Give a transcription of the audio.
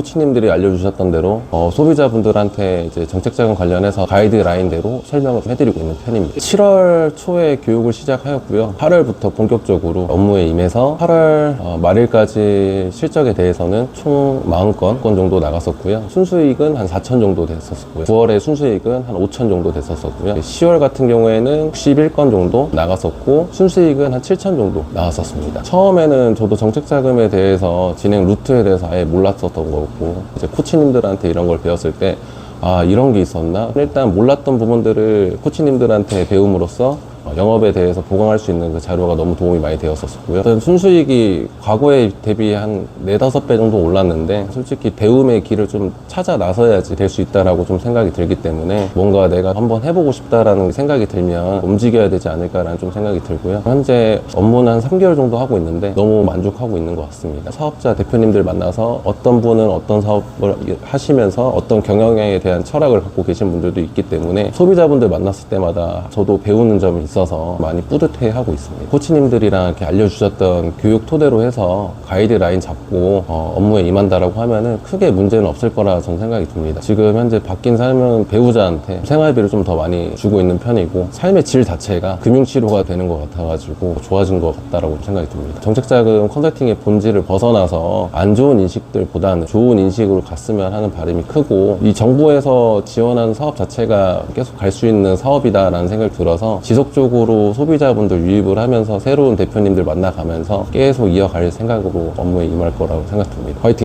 코치님들이 알려주셨던 대로 어, 소비자분들한테 이제 정책 자금 관련해서 가이드라인대로 설명을 해드리고 있는 편입니다. 7월 초에 교육을 시작하였고요. 8월부터 본격적으로 업무에 임해서 8월 어, 말일까지 실적에 대해서는 총 40건 건 정도 나갔었고요. 순수익은 한 4천 정도 됐었고요. 9월에 순수익은 한 5천 정도 됐었고요. 10월 같은 경우에는 61건 정도 나갔었고 순수익은 한 7천 정도 나왔었습니다. 처음에는 저도 정책 자금에 대해서 진행 루트에 대해서 아예 몰랐었던 거고 이제 코치님들한테 이런 걸 배웠을 때 아 이런 게 있었나? 일단 몰랐던 부분들을 코치님들한테 배움으로써 어, 영업에 대해서 보강할 수 있는 그 자료가 너무 도움이 많이 되었었고요. 일단 순수익이 과거에 대비 한 네다섯 배 정도 올랐는데 솔직히 배움의 길을 좀 찾아 나서야지 될 수 있다라고 좀 생각이 들기 때문에 뭔가 내가 한번 해보고 싶다라는 생각이 들면 움직여야 되지 않을까라는 좀 생각이 들고요. 현재 업무는 한 3개월 정도 하고 있는데 너무 만족하고 있는 것 같습니다. 사업자 대표님들 만나서 어떤 분은 어떤 사업을 하시면서 어떤 경영에 대한 철학을 갖고 계신 분들도 있기 때문에 소비자분들 만났을 때마다 저도 배우는 점이 있어 서 많이 뿌듯해 하고 있습니다. 코치님들이랑 이렇게 알려주셨던 교육 토대로 해서 가이드라인 잡고 어, 업무에 임한다라고 하면은 크게 문제는 없을 거라 저는 생각이 듭니다. 지금 현재 바뀐 삶은 배우자한테 생활비를 좀 더 많이 주고 있는 편이고 삶의 질 자체가 금융치료가 되는 것 같아가지고 좋아진 것 같다라고 생각이 듭니다. 정책자금 컨설팅의 본질을 벗어나서 안 좋은 인식들보다는 좋은 인식으로 갔으면 하는 바람이 크고 이 정부에서 지원하는 사업 자체가 계속 갈 수 있는 사업이다라는 생각이 들어서 지속적으로 소비자분들 유입을 하면서 새로운 대표님들 만나가면서 계속 이어갈 생각으로 업무에 임할 거라고 생각됩니다. 화이팅!